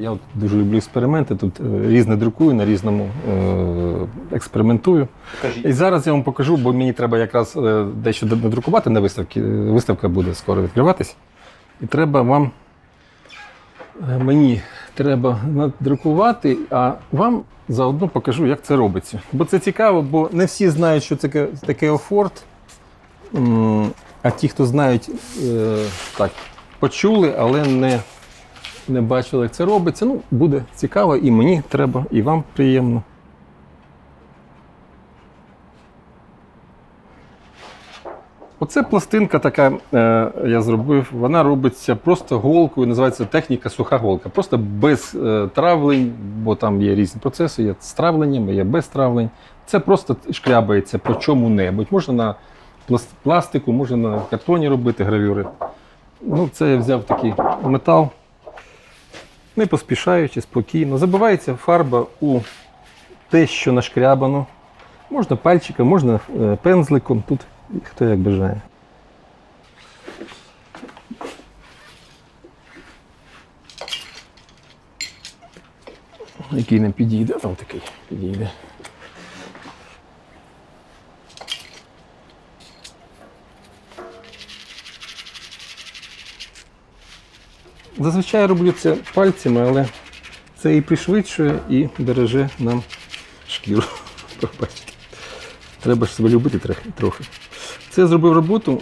Я от дуже люблю експерименти. Тут е, різне друкую, на різному е, експериментую. І зараз я вам покажу, бо мені треба якраз е, дещо надрукувати на виставці. Виставка буде скоро відкриватись. І треба вам. Мені треба надрукувати, а вам заодно покажу, як це робиться. Бо це цікаво, бо не всі знають, що це таке- таке офорт. А ті, хто знають, так, почули, але не, не бачили, як це робиться. Ну, буде цікаво, і мені треба, і вам приємно. Оце пластинка така, е, я зробив, вона робиться просто голкою, називається техніка суха голка. Просто без е, травлень, бо там є різні процеси, є з травленням, є без травлень. Це просто шкрябається по чому-небудь. Можна на пластику, можна на картоні робити гравюри. Ну, це я взяв такий метал, не поспішаючи, спокійно. Забивається фарба у те, що нашкрябано. Можна пальчиком, можна е, пензликом. Тут хто як бажає. Який нам підійде, там такий підійде. Зазвичай роблю це пальцями, але це і пришвидшує, і береже нам шкіру. Пробачте. Треба ж себе любити трохи-. Це зробив роботу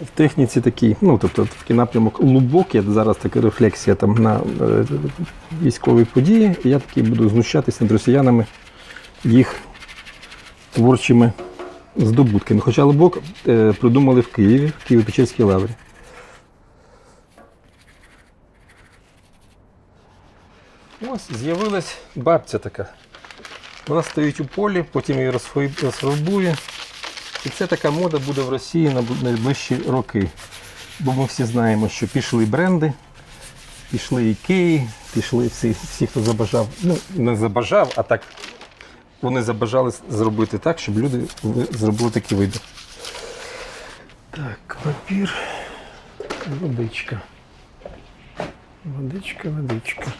в техніці такій, ну тобто такий напрямок глибокий, зараз така рефлексія там на е, військові події. І я такий буду знущатися над росіянами їх творчими здобутками. Хоча глибок е, придумали в Києві, в Києво-Печерській лаврі. Ось з'явилась бабця така. Вона стоїть у полі, потім її розфарбує. І це така мода буде в Росії на найближчі роки. Бо ми всі знаємо, що пішли бренди, пішли ікеї, пішли всі, всі, хто забажав. Ну, не забажав, а так вони забажали зробити так, щоб люди зробили такий вибір. Так, папір, водичка. Водичка, водичка.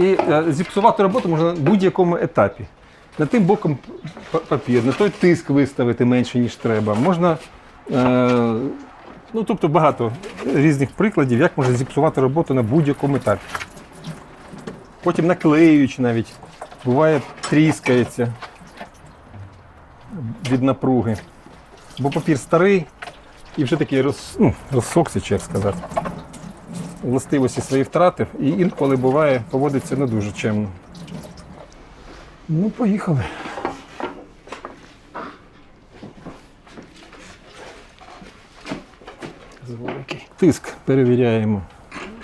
І е, зіпсувати роботу можна на будь-якому етапі. На тим боком папір, на той тиск виставити менше, ніж треба. Можна, е, ну тобто багато різних прикладів, як можна зіпсувати роботу на будь-якому етапі. Потім наклеюючи навіть, буває тріскається від напруги. Бо папір старий і вже такий роз, ну, розсохся, чи як сказати властивості свої втратив, і інколи буває, поводиться не дуже чемно. Ну, поїхали. Тиск перевіряємо,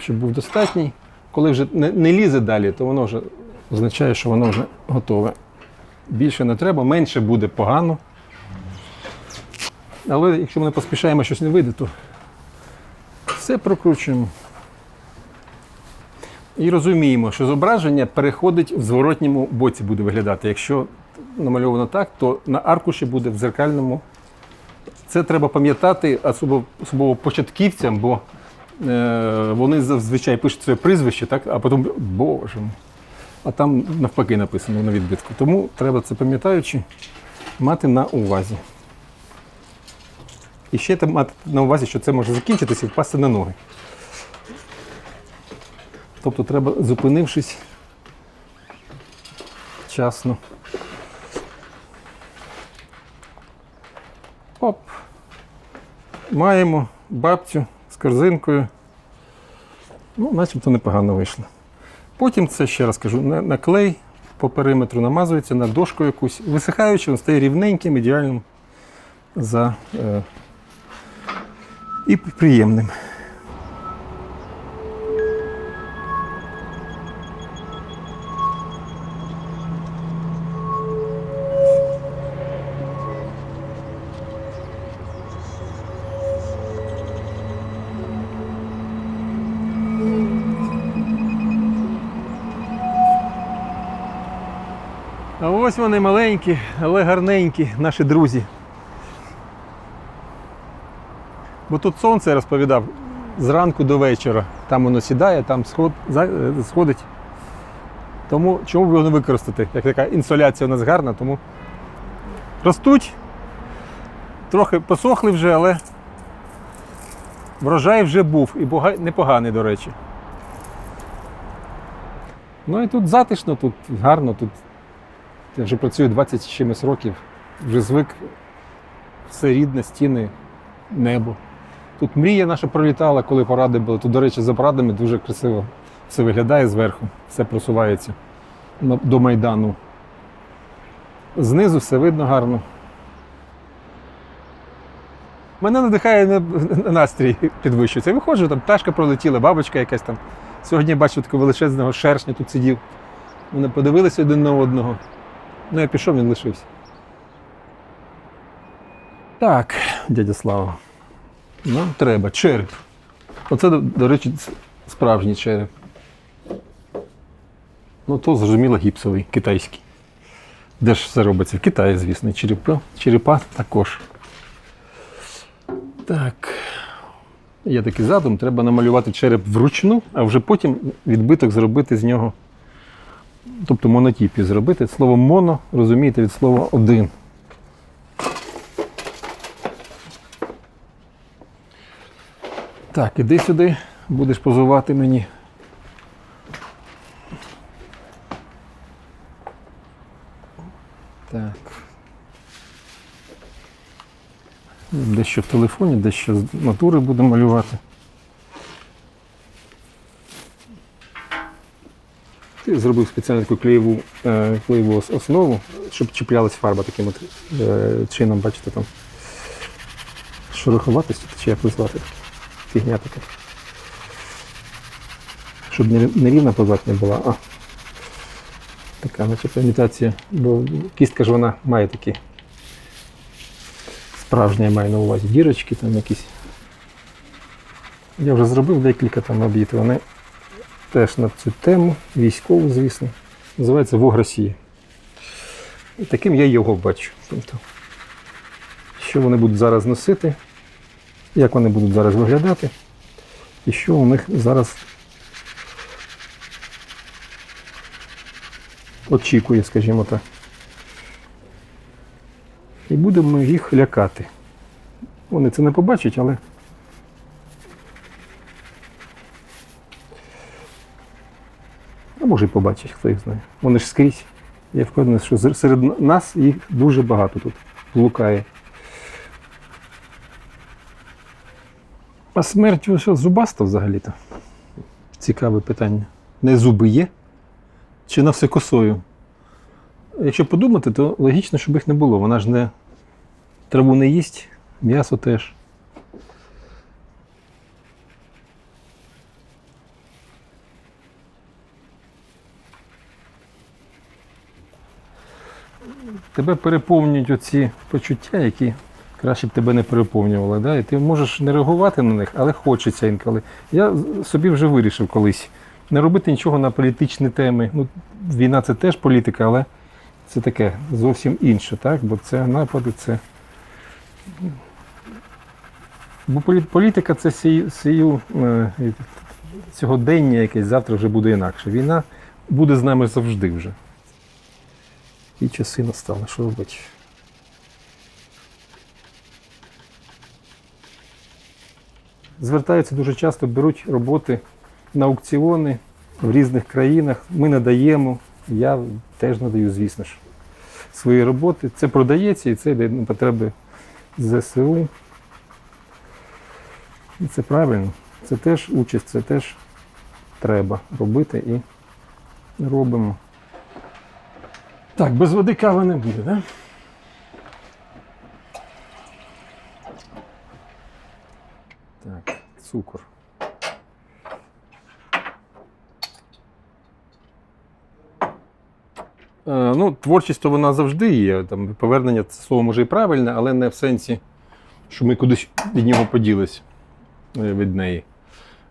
щоб був достатній. Коли вже не, не лізе далі, то воно вже означає, що воно вже готове. Більше не треба, менше буде погано. Але якщо ми не поспішаємо, щось не вийде, то все прокручуємо. І розуміємо, що зображення переходить в зворотньому боці буде виглядати. Якщо намальовано так, то на аркуші буде в зеркальному. Це треба пам'ятати особливо, особливо початківцям, бо е, вони зазвичай пишуть своє прізвище, так, а потім, боже, мій». а там навпаки написано на відбитку. Тому треба це пам'ятаючи, мати на увазі. І ще мати на увазі, що це може закінчитися і впасти на ноги. Тобто треба, зупинившись вчасно. Оп. Маємо бабцю з корзинкою. Ну, начебто непогано вийшло. Потім це, ще раз кажу, на, на клей по периметру намазується на дошку якусь. Висихаючи, він стає рівненьким, ідеальним за, е, і приємним. Ось вони маленькі, але гарненькі, наші друзі. Бо тут сонце розповідав зранку до вечора. Там воно сідає, там сход, е, сходить. Тому чому б його не використати? Як така інсоляція у нас гарна, тому ростуть. Трохи посохли вже, але врожай вже був і непоганий, до речі. Ну і тут затишно, тут гарно, тут я вже працюю 20 з чимось років, вже звик, все рідне, стіни, небо. Тут мрія наша пролітала, коли поради були. Тут, до речі, за порадами дуже красиво все виглядає зверху, все просувається до Майдану. Знизу все видно гарно. Мене надихає на- на- настрій підвищується. Виходжу, там пташка пролетіла, бабочка якась там. Сьогодні я бачив такого величезного шершня тут сидів. Вони подивилися один на одного. Ну, я пішов, він лишився. Так, дядя Слава. Нам треба череп. Оце, до, речі, справжній череп. Ну, то зрозуміло гіпсовий, китайський. Де ж все робиться? В Китаї, звісно, черепа, черепа також. Так. Є такий задум, треба намалювати череп вручну, а вже потім відбиток зробити з нього. Тобто монотіпі зробити. Слово моно, розумієте, від слова один. Так, іди сюди, будеш позувати мені. Так. Дещо в телефоні, дещо з натури буду малювати. Зробив спеціально таку клеєву, е, клеєву основу, щоб чіплялась фарба таким от е, чином, бачите, там шероховатість, чи як назвати, фігня така. Щоб не, не рівна поверхня була, а така, начебто імітація, бо кістка ж вона має такі справжня я маю на увазі дірочки там якісь. Я вже зробив декілька там об'їд, вони теж на цю тему, військову, звісно. Називається Вог Росії. І таким я його бачу. Тобто, що вони будуть зараз носити, як вони будуть зараз виглядати, і що у них зараз очікує, скажімо так. І будемо їх лякати. Вони це не побачать, але. Може побачать, хто їх знає. Вони ж скрізь. Я впевнений, що серед нас їх дуже багато тут блукає. А смерть що, зубаста взагалі-то? Цікаве питання. Не зуби є? Чи на все косою? Якщо подумати, то логічно, щоб їх не було. Вона ж не траву не їсть, м'ясо теж. Тебе переповнюють оці почуття, які краще б тебе не переповнювали. Да? І ти можеш не реагувати на них, але хочеться інколи. Я собі вже вирішив колись не робити нічого на політичні теми. Ну, війна це теж політика, але це таке зовсім інше, так? Бо це напади, це. Бо політика це сію, сію е, сьогодення якесь, завтра вже буде інакше. Війна буде з нами завжди вже. І часи настали, що робити? Звертаються дуже часто, беруть роботи на аукціони в різних країнах. Ми надаємо, я теж надаю, звісно ж, свої роботи. Це продається і це йде на потреби ЗСУ. І це правильно. Це теж участь, це теж треба робити і робимо. Так, без води кави не буде? Да? Так, цукор. Е, ну, творчість то вона завжди є. Там, повернення це слово може і правильне, але не в сенсі, що ми кудись від нього поділись е, від неї.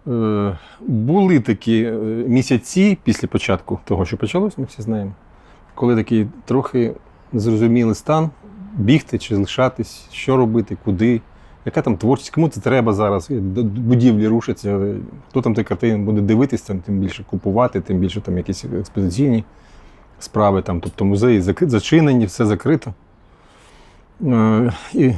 Е, були такі місяці після початку того, що почалось, ми всі знаємо, коли такий трохи незрозумілий стан бігти чи лишатись, що робити, куди, яка там творчість, кому це треба зараз, і д- будівлі рушаться, хто там ті картини буде дивитися, тим більше купувати, тим більше там якісь експозиційні справи, там, тобто музеї зачинені, все закрито. Е, І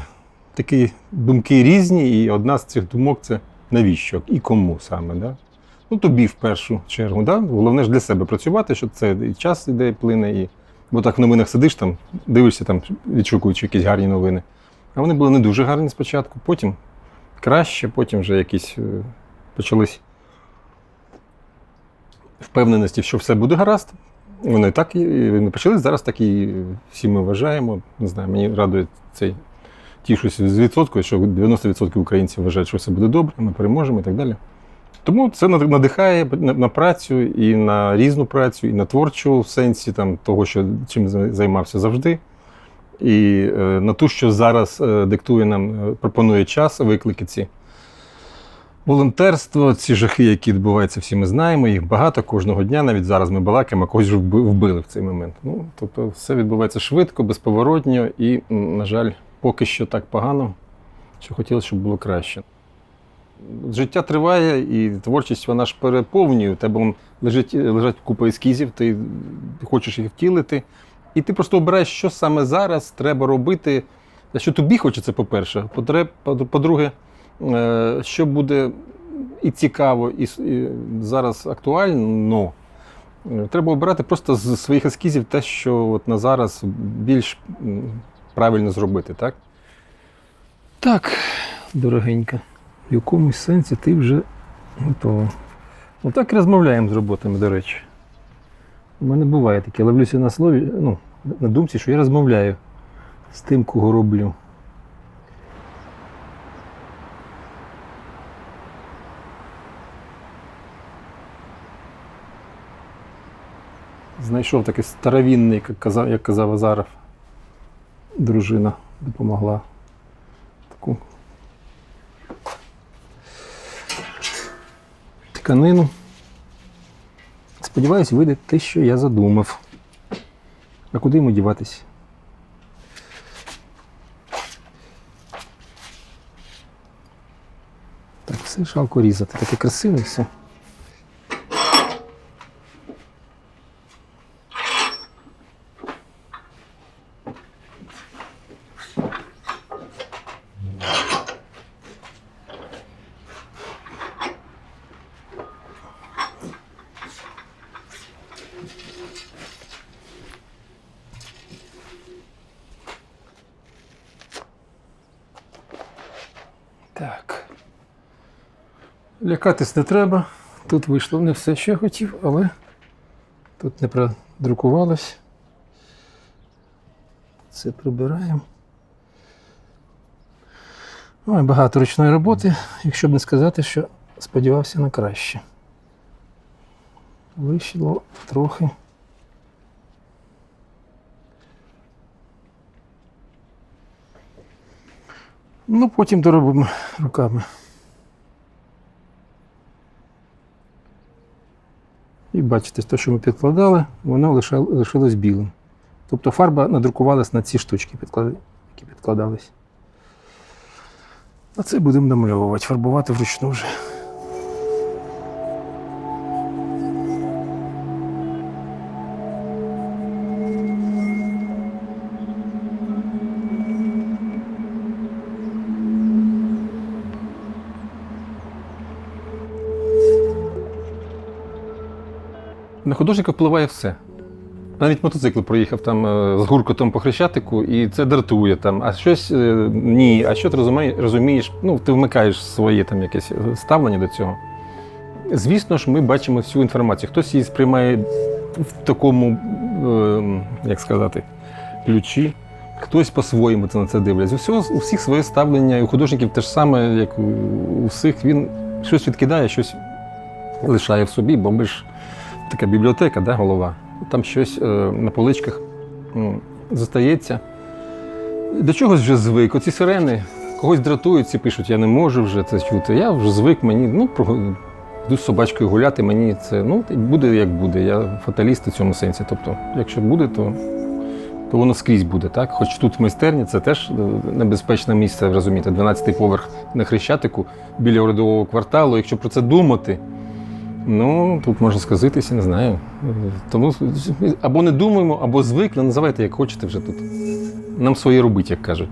такі думки різні, і одна з цих думок це навіщо і кому саме. Да? Ну, тобі в першу чергу. Да? Головне ж для себе працювати, що це і час іде, плине, і бо так в новинах сидиш, там, дивишся, там, відшукуючи якісь гарні новини. А вони були не дуже гарні спочатку, потім краще, потім вже якісь е, почались впевненості, що все буде гаразд. Вони так і і не почали, зараз так і всі ми вважаємо. Не знаю, мені радує цей тішусь з відсотку, що 90% українців вважають, що все буде добре, ми переможемо і так далі. Тому це надихає на, працю і на різну працю, і на творчу в сенсі там, того, що чим займався завжди. І е, на ту, що зараз е, диктує нам, е, пропонує час, виклики ці. Волонтерство, ці жахи, які відбуваються, всі ми знаємо, їх багато кожного дня. Навіть зараз ми балакаємо, когось вбили в цей момент. Ну, тобто, все відбувається швидко, безповоротньо, і, на жаль, поки що так погано, що хотілося, щоб було краще. Життя триває, і творчість вона ж переповнює. У тебе вон лежить, лежать купа ескізів, ти хочеш їх втілити. І ти просто обираєш, що саме зараз треба робити. Що тобі хочеться, по-перше. По- По-друге, е, що буде і цікаво, і зараз актуально. Треба обирати просто з своїх ескізів те, що от на зараз більш правильно зробити, так? Так, дорогенька, в якомусь сенсі ти вже готова. Отак і розмовляємо з роботами, до речі. У мене буває таке, ловлюся на слові, ну, на думці, що я розмовляю з тим, кого роблю. Знайшов такий старовинний, як казав, як казав Азаров. Дружина допомогла. Таку тканину. Сподіваюсь, вийде те, що я задумав. А куди йому діватись? Так, все шалко різати. Таке красиве все. Так. Лякатись не треба. Тут вийшло не все, що я хотів, але тут не продрукувалось. Це прибираємо. Ой, багато ручної роботи, якщо б не сказати, що сподівався на краще. Вийшло трохи. Ну, потім доробимо руками. Бачите, те, що ми підкладали, воно лишилось білим. Тобто фарба надрукувалась на ці штучки, які підкладались. А це будемо намальовувати, фарбувати вручну вже. На художника впливає все. Навіть мотоцикл проїхав там е, з гуркотом по хрещатику, і це дратує там. А щось е, ні. А що ти розумієш? Ну, ти вмикаєш своє там якесь е, ставлення до цього. Звісно ж, ми бачимо всю інформацію. Хтось її сприймає в такому, як сказати, ключі, хтось по-своєму це на це дивляться. У, всього, у всіх своє ставлення, і у художників те ж саме, як у всіх. Він щось відкидає, щось лишає в собі, бо ми ж така бібліотека, да, голова. Там щось е, на поличках м, зостається. До чогось вже звик. Оці сирени когось дратують, ці пишуть, я не можу вже це чути. Я вже звик, мені ну, йду з собачкою гуляти, мені це ну, буде як буде. Я фаталіст у цьому сенсі. Тобто, якщо буде, то то воно скрізь буде, так? Хоч тут в майстерні це теж е, небезпечне місце, розумієте, 12-й поверх на Хрещатику біля урядового кварталу. Якщо про це думати, ну тут можна сказитися, не знаю. Тому або не думаємо, або звикли, називайте як хочете вже тут. Нам своє робить, як кажуть.